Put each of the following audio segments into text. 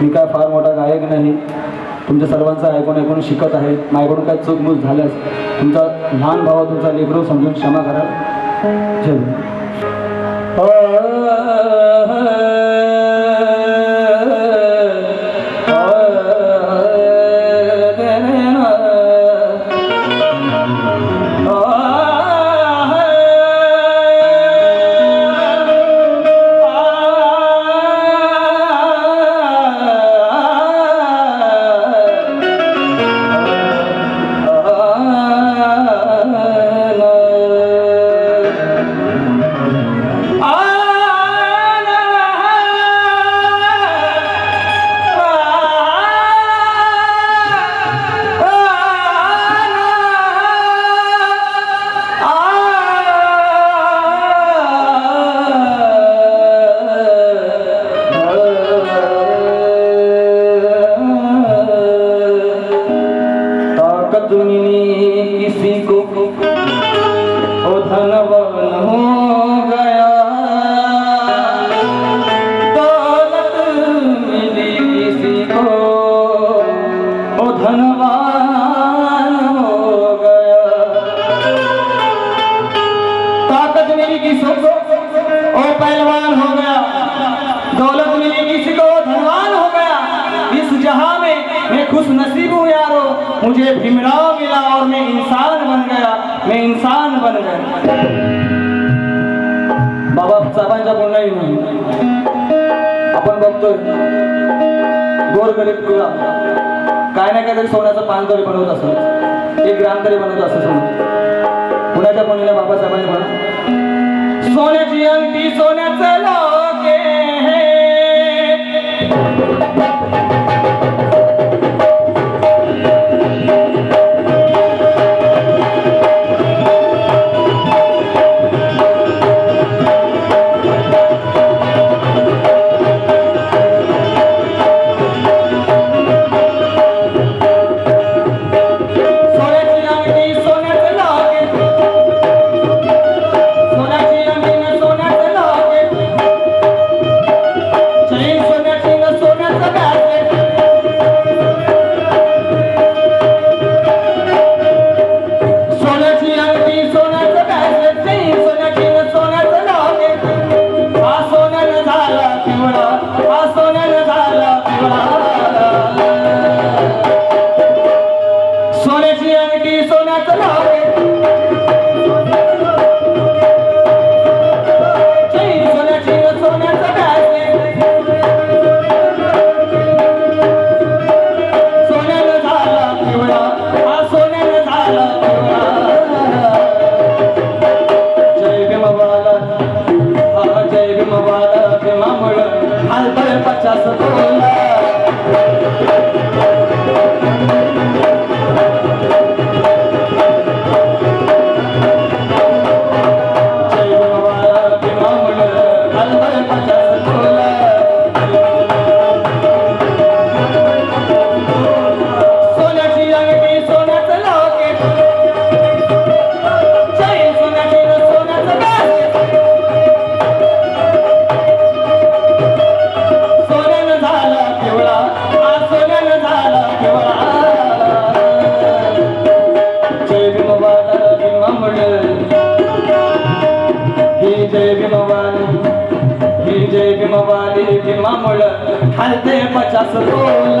मी काय फार मोठा गायक नाही. तुमच्या सर्वांचं ऐकून ऐकून शिकत आहे. माझ्याकडून काय चूकमूक झाल्यास तुमचा लहान भावा तुमचा लेकरू समजून क्षमा करा. जय धनवान हो गया। दौलत मिली किसी को ओ धनवान हो गया। ताकत मिली किसी को ओ पहलवान हो गया। दौलत मिली किसी को, धनवान हो गया। इस जहाँ में मैं खुश नसीब हूँ यारो, मुझे भीमराव मिला और मैं इंसान बन गया। मैं इंसान बन गया बाबा साहेबांच्या बोलण्याही नाही. आपण बघतोय. गोरगरीब तुला काय ना काहीतरी सोन्याचं पान तरी बनवत असत. एक ग्राम तरी बनवत असत सोनं पुण्याच्या कोणीला बाबासाहेबांनी म्हणा सोन्याची अंगठी सोन्याचं लोके. सोन्याची अंगठी सोन्याचं लॉकेट भीमवाला हे जय भीमवाली हे जय भीमवाली भीमामुळं खालते पचास बोल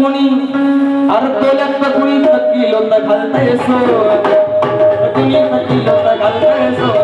মনি আর তোলে কুড়ি থাকিল তা খালতে সো থাকিল তা খালতে সো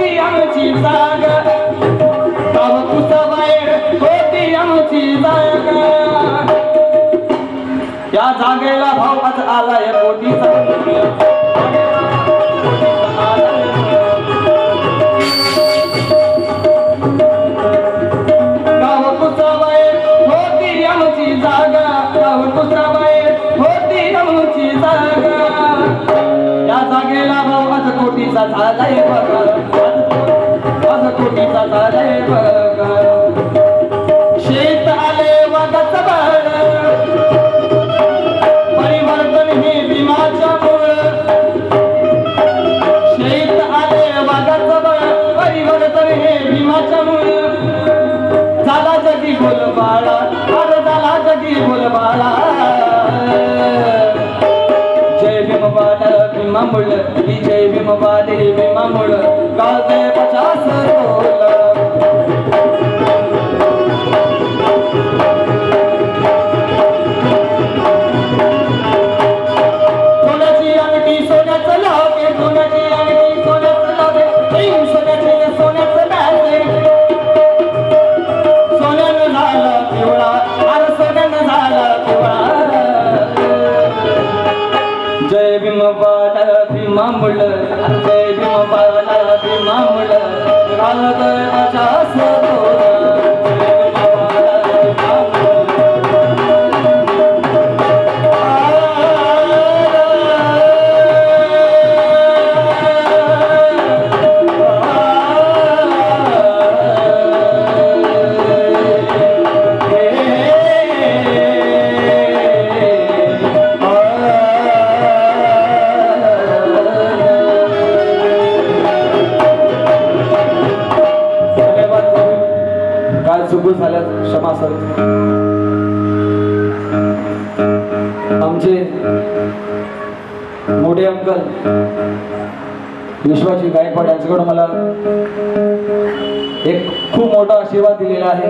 होती आमची जाग. बाबा तुझा बाहेर होती आमची जाग. या जागेला भावात आलाय मोठीचा झालाय बघा. करे भगवान भीम बाला भीमामुळ जय भीम बाला भीमामुळ काल असावी आमचे मोठे अंकल विश्वाजी गायकवाड यांच्याकडून मला एक खूप मोठा आशीर्वाद दिलेला आहे.